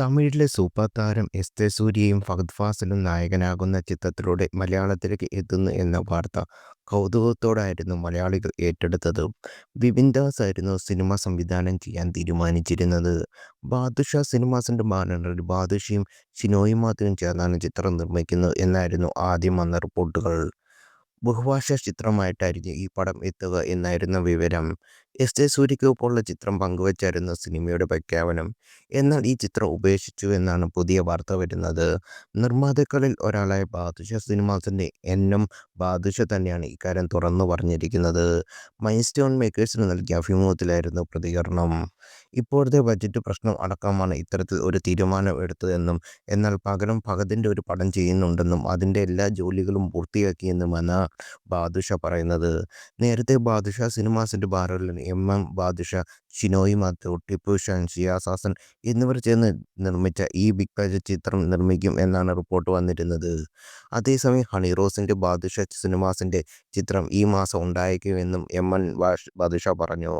തമിഴിലെ സൂപ്പർ താരം എസ് തെ സൂര്യയും ഫഹദ് ഫാസിലും നായകനാകുന്ന ചിത്രത്തിലൂടെ മലയാളത്തിലേക്ക് എത്തുന്നു എന്ന വാർത്ത കൗതുകത്തോടായിരുന്നു മലയാളികൾ ഏറ്റെടുത്തത്. വിപിൻ ദാസ് ആയിരുന്നു സിനിമ സംവിധാനം ചെയ്യാൻ തീരുമാനിച്ചിരുന്നത്. ബാദുഷ സിനിമാസിന്റെ ബാനറിൽ ബാദുഷയും ചിനോയും മാത്രം ചേർന്നാണ് ചിത്രം നിർമ്മിക്കുന്നത് എന്നായിരുന്നു ആദ്യം വന്ന റിപ്പോർട്ടുകൾ. ബഹുഭാഷ ചിത്രമായിട്ടായിരുന്നു ഈ പടം എത്തുക എന്നായിരുന്നു വിവരം. എസ് ജെ സൂര്യയ്ക്കൊപ്പമുള്ള ചിത്രം പങ്കുവച്ചായിരുന്നു സിനിമയുടെ പ്രഖ്യാപനം. എന്നാൽ ഈ ചിത്രം ഉപേക്ഷിച്ചു എന്നാണ് പുതിയ വാർത്ത വരുന്നത്. നിർമ്മാതാക്കളിൽ ഒരാളായ ബാദുഷ സിനിമാസിന്റെ എന്നും എം. ബാദുഷ തന്നെയാണ് ഇക്കാര്യം തുറന്നു പറഞ്ഞിരിക്കുന്നത്. മൈൽസ്റ്റോൺ മേക്കേഴ്സിന് നൽകിയ അഭിമുഖത്തിലായിരുന്നു പ്രതികരണം. ഇപ്പോഴത്തെ ബജറ്റ് പ്രശ്നം അടക്കമാണ് ഇത്തരത്തിൽ ഒരു തീരുമാനം എടുത്തതെന്നും എന്നാൽ പകരം ഭഗതിന്റെ ഒരു പടം ചെയ്യുന്നുണ്ടെന്നും അതിന്റെ എല്ലാ ജോലികളും പൂർത്തിയാക്കിയെന്നുമാണ് ബാദുഷ പറയുന്നത്. നേരത്തെ ബാദുഷ സിനിമാസിന്റെ ബാനറിൽ എം. എം. ബാദുഷ, ചിനോയ് മാത്യു, ടിപ്പു ഷൻഷിയ സാസൻ എന്നിവർ ചേർന്ന് നിർമ്മിച്ച ഈ ബിഗ് ബജറ്റ് ചിത്രം നിർമ്മിക്കും എന്നാണ് റിപ്പോർട്ട് വന്നിരുന്നത്. അതേസമയം ഹണി റോസിന്റെ ബാദുഷ സിനിമാസിന്റെ ചിത്രം ഈ മാസം ഉണ്ടായേക്കുമെന്നും എം. എൻ ബാദുഷ പറഞ്ഞു.